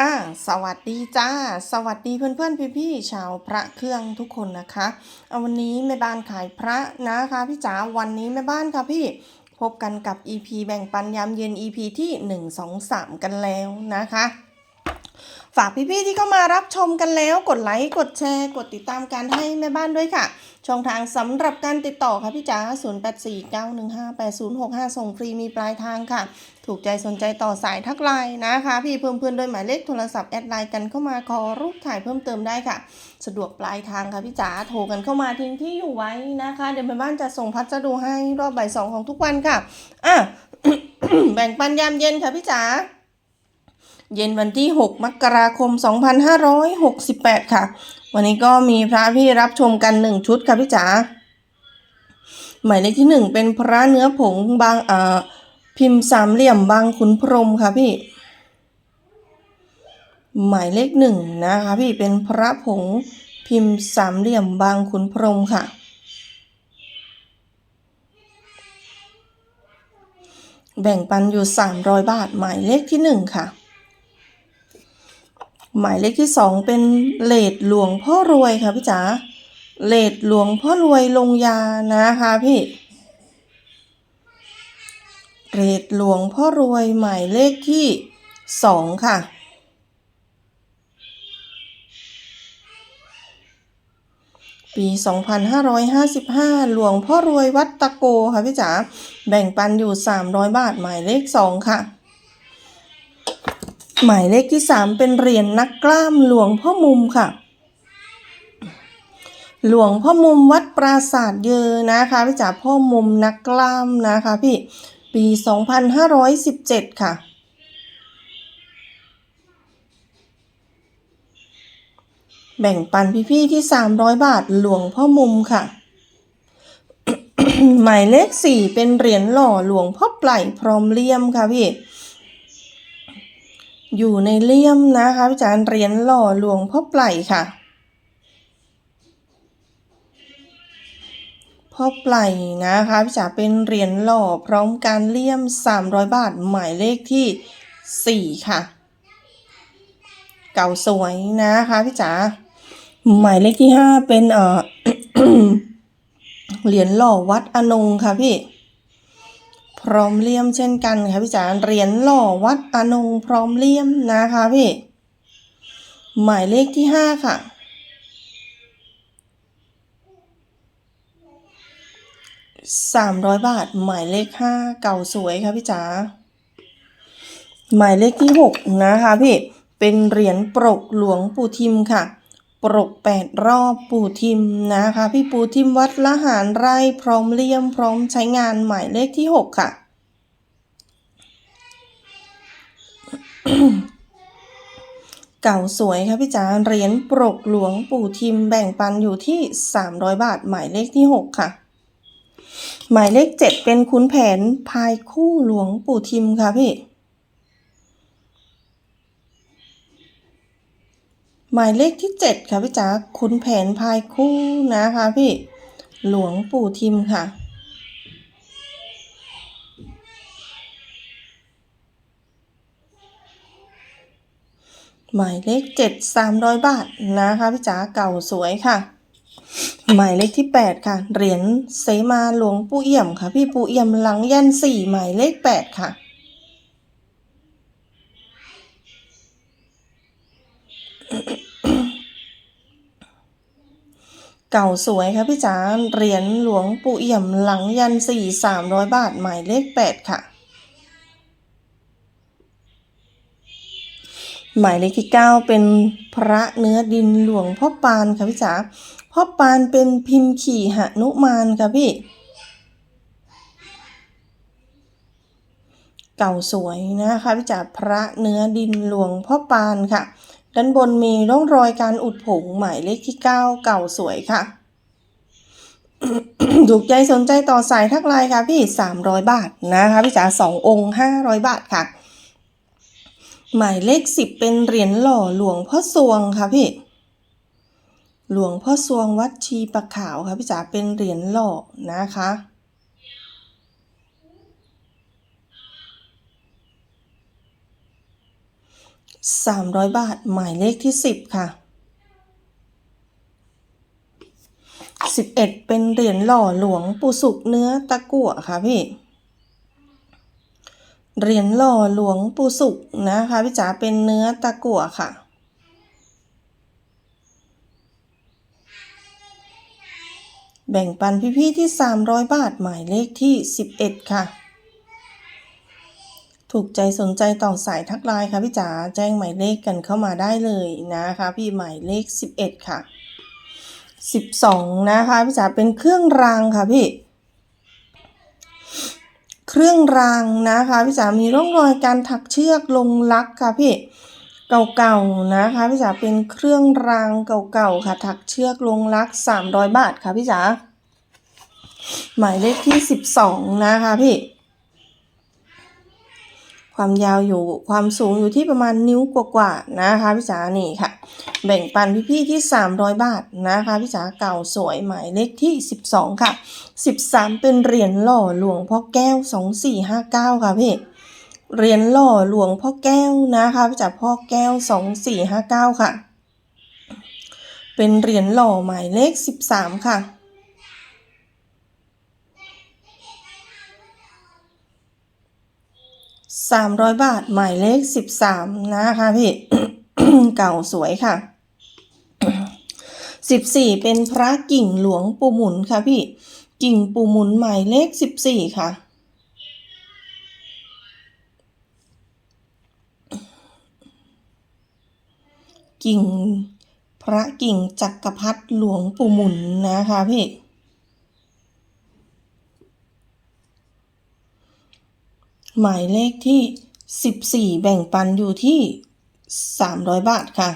อ่าสวัสดีจ้า สวัสดีเพื่อนๆพี่ๆชาวพระเครื่องทุกคนนะคะเอาวันนี้แม่บ้านขายพระนะคะพี่จ๋าวันนี้แม่บ้านค่ะพี่พบกันกับ EP แบ่งปันยามเย็น EP ที่ 1 2 3 กันแล้วนะคะ ฝากพี่ๆที่เข้ามารับชมกันแล้ว กดไลค์ กดแชร์ กดติดตามการให้แม่บ้านด้วยค่ะ ช่องทางสำหรับการติดต่อค่ะพี่จ๋า 0849158065 ส่งฟรีมีปลายทางค่ะ ถูกใจสนใจต่อสายทักไลน์นะคะ พี่เพิ่มเพื่อนโดยหมายเลขโทรศัพท์แอดไลน์กันเข้ามาขอรูปถ่ายเพิ่มเติมได้ค่ะ สะดวกปลายทางค่ะพี่จ๋าโทรกันเข้ามาทิ้งที่อยู่ไว้นะคะ เดี๋ยวแม่บ้านจะส่งพัสดุให้รอบบ่ายสองของทุกวันค่ะอะแบ่งปันยามเย็นค่ะพี่จ๋าเย็นวันที่ 6 มกราคม 2568 ค่ะ วันนี้ก็มีพระพี่รับชมกัน 1 ชุดค่ะพี่จ๋าหมายเลขที่ 1 เป็นพระเนื้อผงบางเอ่อ พิมพ์สามเหลี่ยมบางขุนพรหมค่ะพี่ หมายเลขหนึ่งนะคะพี่เป็นพระผงพิมพ์สามเหลี่ยมบางขุนพรหมค่ะ แบ่งปันอยู่ 300 บาท หมายเลขที่หนึ่งค่ะ หมายเลขที่สองเป็นเลดหลวงพ่อรวยค่ะพี่จ๋าเลดหลวงพ่อรวยลงยานะคะพี่ เลดหลวงพ่อรวยหมายเลขที่สองค่ะ ปี 2555 หลวงพ่อรวยวัดตะโกค่ะพี่จ๋าแบ่งปันอยู่ 300 บาทหมายเลข2ค่ะ หมายเลขที่ 3 เป็นเหรียญนักกล้ามหลวงพ่อมุมค่ะ หลวงพ่อมุมวัดปราศาสตร์เยอนะคะพี่จ๋าพ่อมุมนักกล้ามนะคะพี่ ปี 2517 ค่ะ แบ่งปันพี่ๆที่ 300 บาทหลวงพ่อมุมค่ะ หมายเลข 4 เป็นเหรียญหล่อหลวงพ่อไพล่พร้อมเลี่ยมค่ะพี่ อยู่ในเลี่ยมนะคะพี่จารย์เหรียญหล่อหลวงพ่อไพล่ค่ะ พ่อไพล่นะคะพี่จ๋าเป็นเหรียญหล่อพร้อมการเลี่ยม 300 บาทหมายเลขที่ 4 ค่ะ เก่าสวยนะคะพี่จ๋าหมายเลขที่ 5 เป็นเอ่อเหรียญหล่อวัดอนงค่ะพี่ พร้อมเลี่ยมเช่นกันค่ะพี่จ๋าเหรียญหล่อวัดอนงพร้อมเลี่ยมนะคะพี่ หมายเลขที่ 5 ค่ะ 300 บาท หมายเลข 5 เก่าสวยค่ะพี่จ๋าหมายเลขที่ 6 นะคะพี่ เป็นเหรียญปรกหลวงปู่ทิมค่ะ ปรก 8 รอบปู่ทิมนะคะ พี่ปู่ทิมวัดละหารไร่พร้อมเลี่ยมพร้อมใช้งานหมายเลขที่ 6 ค่ะ เก่าสวยค่ะพี่จ๋าเหรียญปรกหลวงปู่ทิมแบ่งปันอยู่ที่ 300 บาท หมายเลขที่ 6 ค่ะ หมายเลข7เป็นขุนแผนพายคู่หลวงปู่ทิมค่ะพี่ หมายเลขที่7ค่ะพี่จ๋าขุนแผนพายคู่นะคะพี่ หลวงปู่ทิมค่ะหมายเลข7 300บาทนะคะพี่จ๋าเก่าสวยค่ะ หมายเลขที่ 8 ค่ะ เหรียญเสมาหลวงปู่เอี่ยมค่ะ พี่ปู่เอี่ยมหลังยันสี่หมายเลข 8 ค่ะ เก่าสวยค่ะพี่จ๋าเหรียญหลวงปู่เอี่ยมหลังยันสี่สามร้อยบาทหมายเลข 8 ค่ะหมายเลขที่ 9 เป็นพระเนื้อดินหลวงพ่อปานค่ะพี่จ๋า พ่อปานเป็นพิมพ์ขี่หนุมานค่ะพี่ เก่าสวยนะคะพี่จ๋าพระเนื้อดินหลวงพ่อปานค่ะ ด้านบนมีร่องรอยการอุดผงหมายเลขที่ 9 เก่าสวยค่ะ ถูกใจสนใจต่อสายทักไลน์ค่ะพี่ 300 บาทนะคะพี่จ๋าสององค์ 500 บาทค่ะ หมายเลข 10 เป็นเหรียญหล่อหลวงพ่อสวงค่ะพี่ หลวงพ่อสวงวัดชีประขาวค่ะพี่จ๋าเป็นเหรียญหล่อนะคะ สามร300บาทหมายเลขที่10ค่ะ11เป็นเหรียญหล่อหลวงปู่สุกเนื้อตะกั่วค่ะพี่เหรียญหล่อหลวงปู่สุกนะคะพี่จ๋าเป็นเนื้อตะกั่วค่ะ แบ่งปันพี่ๆที่ 300 บาทหมายเลขที่ 11 ค่ะ ถูกใจสนใจต่อสายทักไลน์ค่ะพี่จ๋าแจ้งหมายเลขกันเข้ามาได้เลยนะคะพี่หมายเลข 11 ค่ะ 12 นะคะพี่จ๋าเป็นเครื่องรางค่ะพี่เครื่องรางนะคะพี่จ๋ามีร่องรอยการถักเชือกลงลักค่ะพี่ เก่าๆนะคะพี่จ๋าเป็นเครื่องรางเก่าๆค่ะ ถักเชือกลงลัก 300 บาทค่ะพี่จ๋าหมายเลขที่ 12 นะคะพี่ ความยาวอยู่ความสูงอยู่ที่ประมาณนิ้วกว่าๆนะคะพี่จ๋านี่ค่ะ แบ่งปันพี่ๆที่ 300 บาทนะคะพี่จ๋าเก่าสวยหมายเลขที่ 12 ค่ะ 13 เป็นเหรียญหล่อหลวงพ่อแก้ว 2459 ค่ะพี่ เหรียญหล่อหลวงพ่อแก้วนะคะพี่จ๋าพ่อแก้ว 2459 ค่ะ เป็นเหรียญหล่อหมายเลข 13 ค่ะ300บาทหมายเลข13นะคะพี่เก่าสวยค่ะ14เป็นพระกิ่งหลวงปู่หมุนค่ะพี่ กิ่งปู่หมุนหมายเลข14ค่ะ กิ่ง พระกิ่งจักรพรรดิหลวงปู่หมุนนะคะพี่หมายเลขที่ 14 แบ่งปันอยู่ที่ 300 บาทค่ะ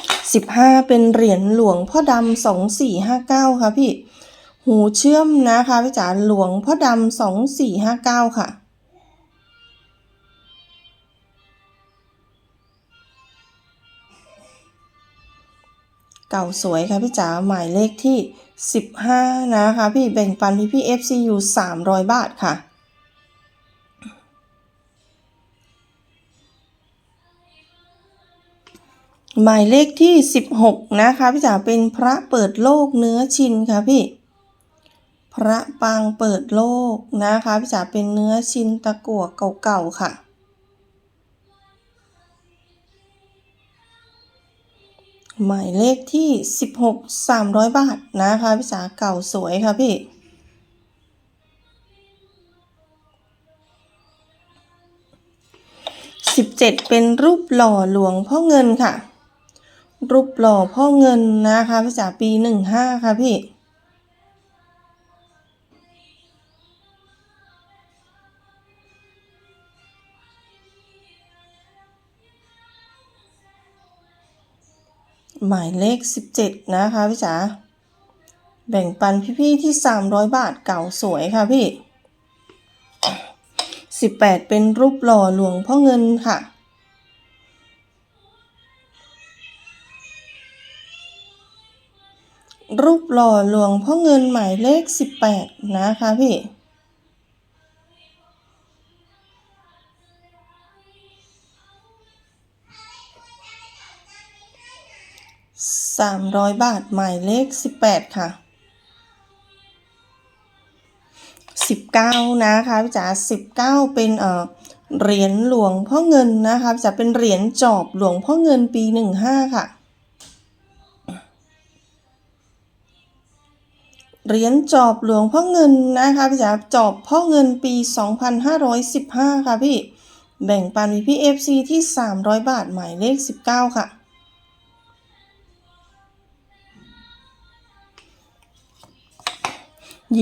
15 เป็นเหรียญหลวงพ่อดำ2459 ค่ะพี่ หูเชื่อมนะคะพี่จ๋าหลวงพ่อดำ2459 ค่ะ ก่าสวยค่ะพี่จ๋าหมายเลขที่ 15 นะคะพี่แบ่งปันพี่พี่ FC อยู่ 300 บาทค่ะ หมายเลขที่ 16 นะคะพี่จ๋าเป็นพระเปิดโลกเนื้อชินค่ะพี่ พระปางเปิดโลกนะคะพี่จ๋าเป็นเนื้อชินตะกั่วเก่าๆค่ะ หมายเลขที่ 16 300 บาทนะคะพี่สาเก่าสวยค่ะพี่ 17 เป็นรูปหล่อหลวงพ่อเงินค่ะ รูปหล่อพ่อเงินนะคะพี่สาปี 15 ค่ะพี่ หมายเลข 17 นะคะพี่จ๋าแบ่งปันพี่ๆที่ 300 บาทเก่าสวยค่ะพี่ 18 เป็นรูปหล่อหลวงพ่อเงินค่ะรูปหล่อหลวงพ่อเงินหมายเลข 18 นะคะพี่ 300 บาทหมายเลข 18 ค่ะ 19 นะคะพี่จ๋า19 เป็นเอ่อเหรียญหลวงพ่อเงินนะคะพี่จ๋าเป็นเหรียญจอบหลวงพ่อเงินปี 15 ค่ะเหรียญจอบหลวงพ่อเงินนะคะพี่จ๋าจอบพ่อเงินปี 2515 ค่ะพี่ แบ่งปันพี่ FC ที่ 300 บาทหมายเลข 19 ค่ะ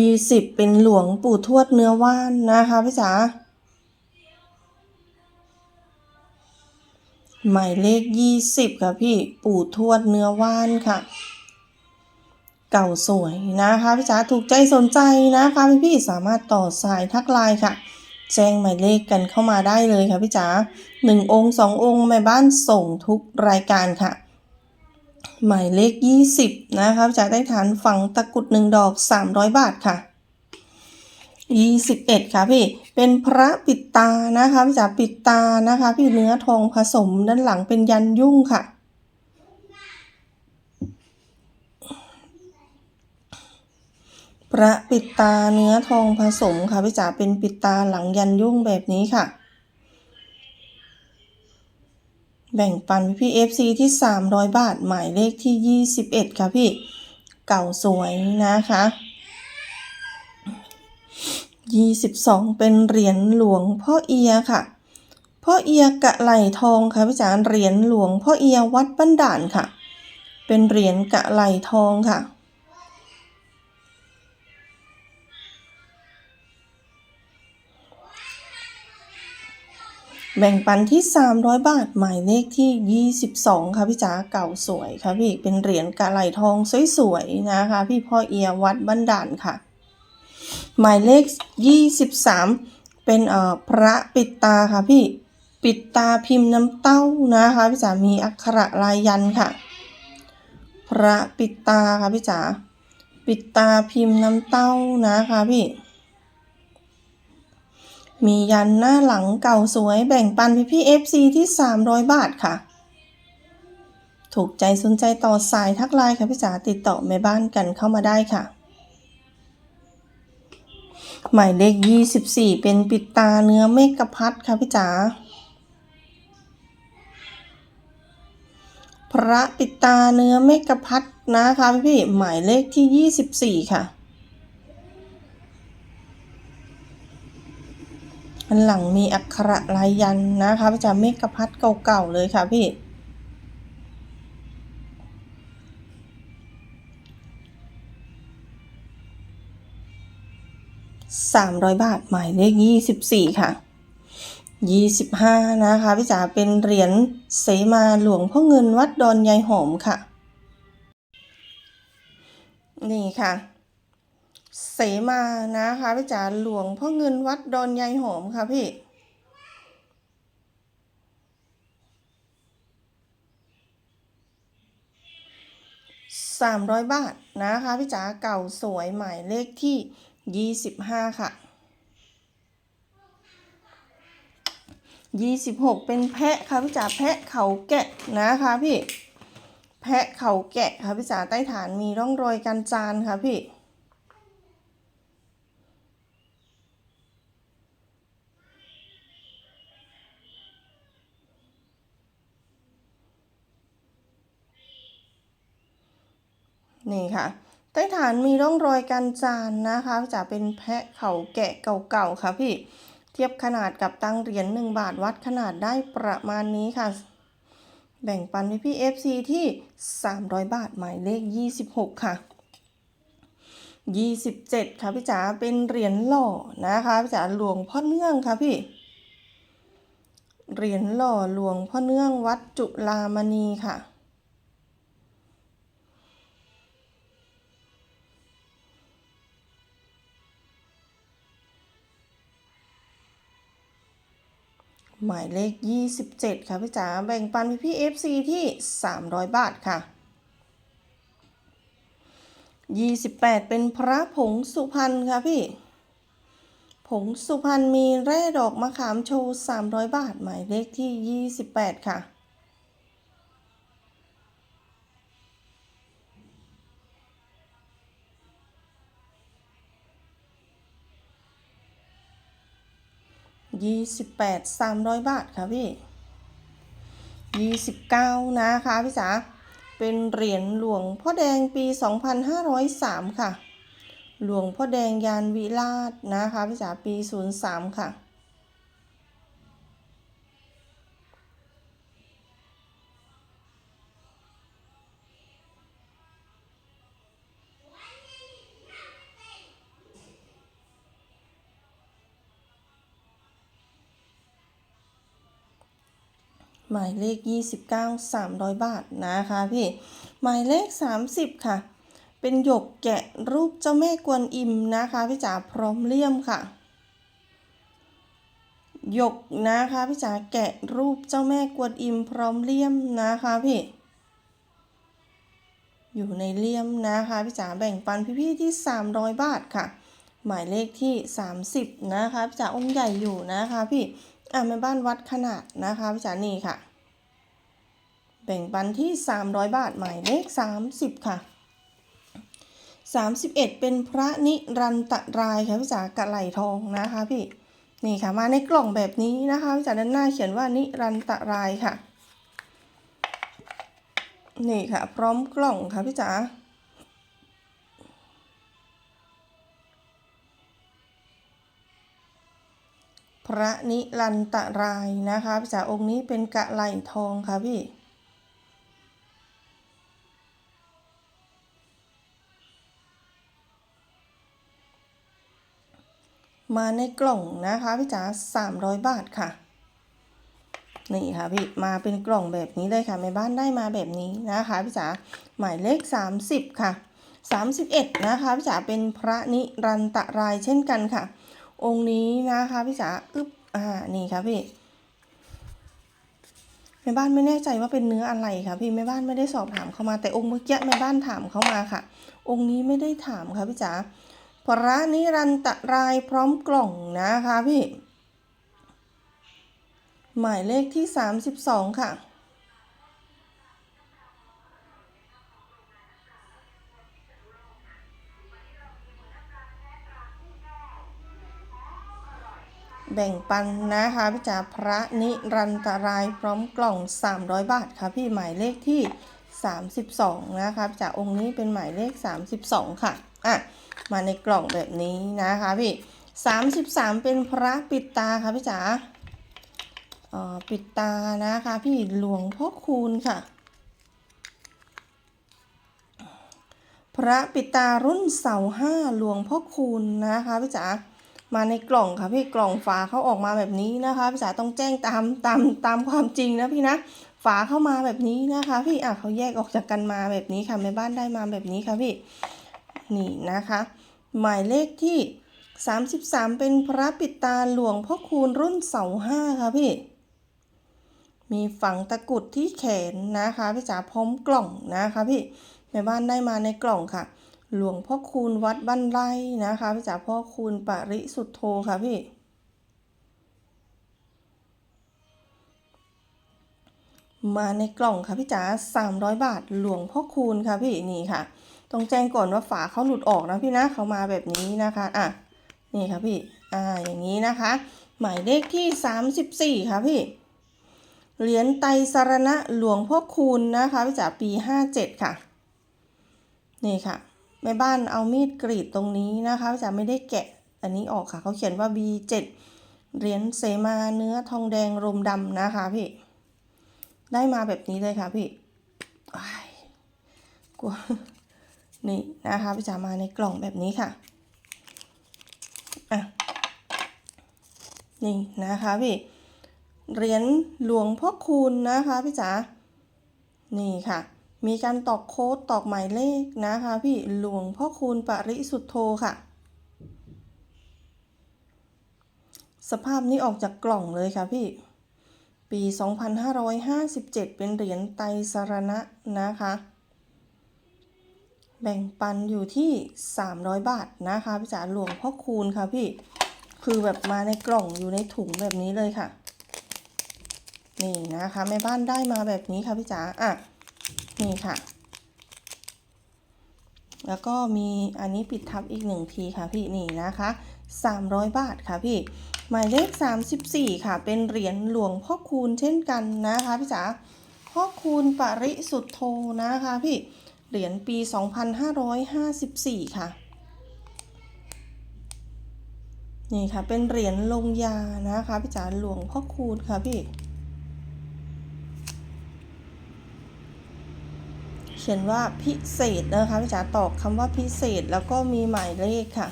20เป็นหลวงปู่ทวดเนื้อว่านนะคะพี่จ๋าหมายเลข20ค่ะพี่ปู่ทวดเนื้อว่านค่ะ เก่าสวยนะคะพี่จ๋าถูกใจสนใจนะคะพี่พี่สามารถต่อสายทักไลน์ค่ะ แจ้งหมายเลขกันเข้ามาได้เลยค่ะพี่จ๋าหนึ่งองค์สององค์แม่บ้านส่งทุกรายการค่ะ หมายเลข 20 นะคะพี่จ๋าได้ฐานฝังตะกรุดหนึ่งดอก 300 บาทค่ะ 21 ค่ะพี่ เป็นพระปิดตานะคะพี่จ๋าปิดตานะคะพี่เนื้อทองผสมด้านหลังเป็นยันยุ่งค่ะ พระปิดตาเนื้อทองผสมค่ะพี่จ๋าเป็นปิดตาหลังยันยุ่งแบบนี้ค่ะ แบ่งปันพี่เอฟซีที่ 300 บาท หมายเลขที่ 21 ค่ะพี่ เก่าสวยนะคะ 22 เป็นเหรียญหลวงพ่อเอียค่ะ พ่อเอียกะไหลทองค่ะพี่จ๋าเหรียญหลวงพ่อเอียวัดบ้านด่านค่ะ เป็นเหรียญกะไหลทองค่ะ แบ่งปันที่ 300 บาทหมายเลขที่ 22 ค่ะพี่จ๋าเก่าสวยค่ะพี่เป็นเหรียญกะไหลทองสวยๆนะคะ พี่พ่อเอียวัดบ้านด่านค่ะ หมายเลข 23 เป็นเอ่อพระปิดตาค่ะพี่ปิดตาพิมพ์น้ำเต้านะคะพี่จ๋ามีอักขระลายยันค่ะ พระปิดตาค่ะพี่จ๋าปิดตาพิมพ์น้ำเต้านะคะพี่ มียันหน้าหลังเก่าสวยแบ่งปันพี่พี่เอฟซีที่ 300 บาทค่ะ ถูกใจสนใจต่อสายทักไลน์ค่ะพี่จ๋าติดต่อแม่บ้านกันเข้ามาได้ค่ะ หมายเลข 24 เป็นปิดตาเนื้อเมกะพัดค่ะพี่จ๋าพระปิดตาเนื้อเมกะพัดนะคะพี่พี่หมายเลขที่ 24 ค่ะ อันหลังมีอักขระลายยันนะคะพี่จ๋าเมกะพัดเก่าๆเลยค่ะพี่300บาทหมายเลข24ค่ะ25นะคะพี่จ๋าเป็นเหรียญเสมาหลวงพ่อเงินวัดดอนยายหอมค่ะ นี่ค่ะ เสมานะคะพี่จ๋าหลวงพ่อเงินวัดดอนยายหอมค่ะพี่300บาทนะคะพี่จ๋าเก่าสวยหมายเลขที่25ค่ะ26เป็นแพะค่ะพี่จ๋าแพะเขาแกะนะคะพี่ แพะเขาแกะค่ะพี่จ๋าใต้ฐานมีร่องรอยการจานค่ะพี่ นี่ค่ะ ใต้ฐานมีร่องรอยการจานนะคะ จะเป็นแพะเขาแกะเก่าๆค่ะพี่ เทียบขนาดกับตังเหรียญ1บาทวัดขนาดได้ประมาณนี้ค่ะ แบ่งปันพี่พี่ FC ที่ 300 บาทหมายเลข 26 ค่ะ27 ค่ะพี่จ๋าเป็นเหรียญหล่อนะคะพี่จ๋าหลวงพ่อเนื่องค่ะพี่ เหรียญหล่อหลวงพ่อเนื่องวัดจุฬามณีค่ะ หมายเลข 27 ค่ะพี่จ๋าแบ่งปันพี่พี่ FC ที่ 300 บาทค่ะ 28 เป็นพระผงสุพรรณค่ะพี่ ผงสุพรรณมีแร่ดอกมะขามโชว์ 300 บาท หมายเลขที่ 28 ค่ะ ยี่สิบแปดสามร้อยบาทค่ะพี่ยี่สิบเก้านะคะพี่จ๋าเป็นเหรียญหลวงพ่อแดงปีสองพันห้าร้อยสามค่ะ หลวงพ่อแดงยานวิราชนะคะพี่จ๋าปีศูนย์สามค่ะ หมายเลข 29 300 บาทนะคะพี่หมายเลข 30 ค่ะ เป็นหยกแกะรูปเจ้าแม่กวนอิมนะคะพี่จ๋าพร้อมเลี่ยมค่ะหยกนะคะพี่จ๋าแกะรูปเจ้าแม่กวนอิมพร้อมเลี่ยมนะคะพี่อยู่ในเลี่ยมนะคะพี่จ๋าแบ่งปันพี่ๆที่ 300 บาทค่ะ หมายเลขที่ 30 นะคะพี่จ๋าองค์ใหญ่อยู่นะคะพี่ อะแม่บ้านวัดขนาดนะคะพี่จ๋านี่ค่ะ แบ่งปันที่ 300 บาทหมายเลข 30 ค่ะ 31 เป็นพระนิรันตรายค่ะพี่จ๋ากะไหลทองนะคะพี่นี่ค่ะมาในกล่องแบบนี้นะคะพี่จ๋าด้านหน้าเขียนว่านิรันตรายค่ะ นี่ค่ะ พร้อมกล่องค่ะพี่จ๋า พระนิรันตรายนะคะพี่จ๋าองค์นี้เป็นกะไหลทองค่ะพี่มาในกล่องนะคะพี่จ๋า300บาทค่ะ นี่ค่ะพี่มาเป็นกล่องแบบนี้เลยค่ะแม่บ้านได้มาแบบนี้นะคะพี่จ๋าหมายเลข30ค่ะ31นะคะพี่จ๋าเป็นพระนิรันตรายเช่นกันค่ะ องค์นี้นะคะพี่จ๋าอึ๊บอ่านี่ค่ะพี่แม่บ้านไม่แน่ใจว่าเป็นเนื้ออะไรค่ะพี่แม่บ้านไม่ได้สอบถามเข้ามาแต่องค์เมื่อกี้แม่บ้านถามเข้ามาค่ะ องค์นี้ไม่ได้ถามค่ะพี่จ๋าพระนิรันตรายพร้อมกล่องนะคะพี่ หมายเลขที่32ค่ะ แบ่งปันนะคะพี่จ๋าพระนิรันตรายพร้อมกล่อง 300 บาทค่ะพี่หมายเลขที่ 32 นะคะพี่จ๋าองค์นี้เป็นหมายเลข 32 ค่ะอะมาในกล่องแบบนี้นะคะพี่ 33 เป็นพระปิดตาค่ะพี่จ๋าอ่อปิดตานะคะพี่หลวงพ่อคูณค่ะ พระปิดตารุ่นเสาห้าหลวงพ่อคูณนะคะพี่จ๋า มาในกล่องค่ะพี่กล่องฝาเขาออกมาแบบนี้นะคะ พี่จ๋าต้องแจ้งตามตามตามความจริงนะพี่นะฝาเข้ามาแบบนี้นะคะ พี่อะเขาแยกออกจากกันมาแบบนี้ค่ะแม่บ้านได้มาแบบนี้ค่ะพี่นี่นะคะ หมายเลขที่ 33 เป็นพระปิดตาหลวงพ่อคูณรุ่นเสาห้าค่ะพี่ มีฝังตะกุดที่แขนนะคะพี่จ๋าพร้อมกล่องนะคะพี่แม่บ้านได้มาในกล่องค่ะ หลวงพ่อคูณวัดบ้านไร่นะคะพี่จ๋าพ่อคูณปริสุทธโธค่ะพี่ มาในกล่องค่ะพี่จ๋า300 บาทหลวงพ่อคูณค่ะพี่นี่ค่ะ ต้องแจ้งก่อนว่าฝาเขาหลุดออกนะพี่นะเขามาแบบนี้นะคะอะนี่ค่ะพี่อ่าอย่างนี้นะคะ หมายเลขที่ 34 ค่ะพี่เหรียญไตรสรณะหลวงพ่อคูณนะคะพี่จ๋าปี 57 ค่ะ นี่ค่ะ แม่บ้านเอามีดกรีดตรงนี้นะคะจะไม่ได้แกะอันนี้ออกค่ะเขาเขียนว่า B7 เหรียญเสมาเนื้อทองแดงรมดำนะคะพี่ ได้มาแบบนี้เลยค่ะพี่กลัวนี่นะคะพี่จ๋ามาในกล่องแบบนี้ค่ะอะนี่นะคะพี่เหรียญหลวงพ่อคูณนะคะพี่จ๋านี่ค่ะ มีการตอกโค้ดตอกหมายเลขนะคะพี่หลวงพ่อคูณปริสุทธโธค่ะ สภาพนี้ออกจากกล่องเลยค่ะพี่ ปี 2557 เป็นเหรียญไตรสรณะนะคะ แบ่งปันอยู่ที่ 300 บาทนะคะพี่จ๋าหลวงพ่อคูณค่ะพี่ คือแบบมาในกล่องอยู่ในถุงแบบนี้เลยค่ะ นี่นะคะแม่บ้านได้มาแบบนี้ค่ะพี่จ๋าอะ นี่ค่ะ แล้วก็มีอันนี้ปิดทับอีกหนึ่งทีค่ะพี่นี่นะคะ 300 บาทค่ะพี่ หมายเลข 34 ค่ะ เป็นเหรียญหลวงพ่อคูณเช่นกันนะคะพี่จ๋าพ่อคูณปริสุทธโธนะคะพี่เหรียญปี 2554 ค่ะ นี่ค่ะ เป็นเหรียญลงยานะคะพี่จ๋าหลวงพ่อคูณค่ะพี่ ขียนว่าพิเศษนะคะพี่จ๋าตอกคำว่าพิเศษแล้วก็มีหมายเลขค่ะ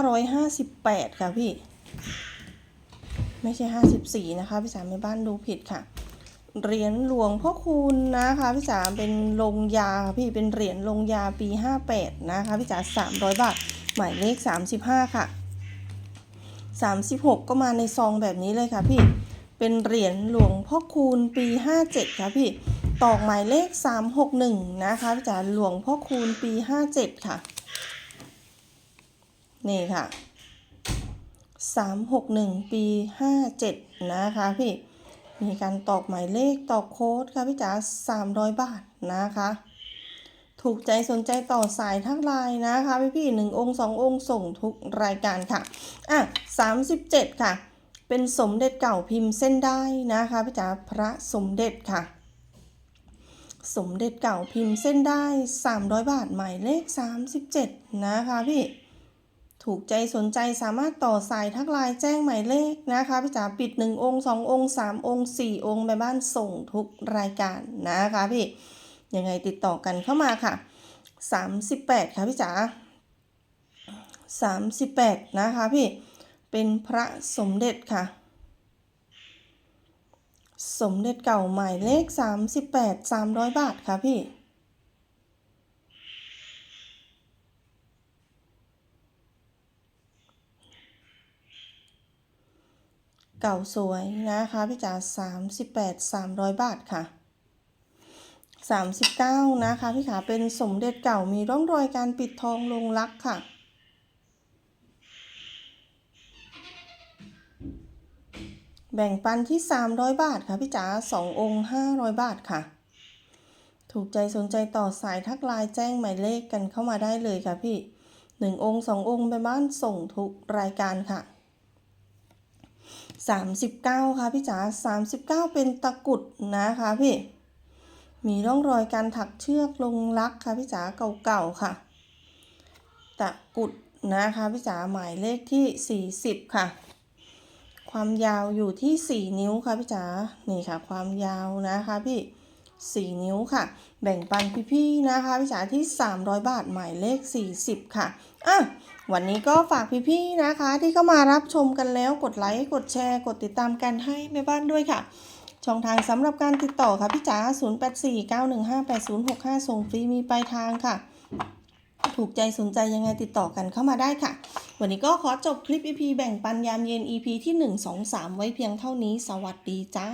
2,558 ค่ะพี่ ไม่ใช่ 54 นะคะพี่จ๋าไม่บ้านดูผิดค่ะ เหรียญหลวงพ่อคูณนะคะพี่จ๋าเป็นลงยาค่ะพี่เป็นเหรียญลงยาปี 58 นะคะพี่จ๋า300 บาท หมายเลข 35 ค่ะ 36 ก็มาในซองแบบนี้เลยค่ะพี่ เป็นเหรียญหลวงพ่อคูณปี 57 ค่ะพี่ ตอกหมายเลข 361 นะคะพี่จ๋าหลวงพ่อคูณปี 57 ค่ะ นี่ค่ะ 361 ปี 57 นะคะพี่ มีการตอกหมายเลขตอกโค้ดค่ะพี่จ๋า300 บาทนะคะ ถูกใจสนใจต่อสายทักไลน์นะคะพี่พี่หนึ่งองค์สององค์ส่งทุกรายการค่ะ อะ 37 ค่ะ เป็นสมเด็จเก่าพิมพ์เส้นได้นะคะพี่จ๋าพระสมเด็จค่ะ สมเด็จเก่าพิมพ์เส้นได้ 300 บาทหมายเลข 37 นะคะพี่ ถูกใจสนใจสามารถต่อสายทักไลน์แจ้งหมายเลขนะคะพี่จ๋าปิด 1 องค์ 2 องค์ 3 องค์ 4 องค์แม่บ้านส่งทุกรายการนะคะพี่ ยังไงติดต่อกันเข้ามาค่ะ 38 ค่ะพี่จ๋า38 นะคะพี่ เป็นพระสมเด็จค่ะ สมเด็จเก่าหมายเลข 38 300 บาทค่ะพี่ เก่าสวยนะคะพี่จ๋า38 300 บาทค่ะ 39 นะคะพี่ขาเป็นสมเด็จเก่ามีร่องรอยการปิดทองลงลักค่ะ แบ่งปันที่ 300 บาทค่ะพี่จ๋า2องค์ 500 บาทค่ะ ถูกใจสนใจต่อสายทักไลน์แจ้งหมายเลขกันเข้ามาได้เลยค่ะพี่ 1 องค์ 2 องค์ไปบ้านส่งทุกรายการค่ะ 39 ค่ะพี่จ๋า39 เป็นตะกุดนะคะพี่ มีร่องรอยการถักเชือกลงลักค่ะพี่จ๋าเก่าๆค่ะ ตะกุดนะคะพี่จ๋าหมายเลขที่ 40 ค่ะ ความยาวอยู่ที่ 4 นิ้วค่ะพี่จ๋า นี่ค่ะ ความยาวนะคะพี่ 4 นิ้วค่ะ แบ่งปันพี่ๆนะคะพี่จ๋าที่ 300 บาทหมายเลข 40 ค่ะ อะ วันนี้ก็ฝากพี่ๆนะคะ ที่เข้ามารับชมกันแล้วกดไลค์ กดแชร์ กดติดตามกันให้แม่บ้านด้วยค่ะ ช่องทางสำหรับการติดต่อค่ะพี่จ๋า 0849158065 ส่งฟรีมีปลายทางค่ะ ถูกใจสนใจยังไงติดต่อกันเข้ามาได้ค่ะ วันนี้ก็ขอจบคลิป EP แบ่งปันยามเย็น EP ที่ 1 2 3 ไว้เพียงเท่านี้ สวัสดีจ้า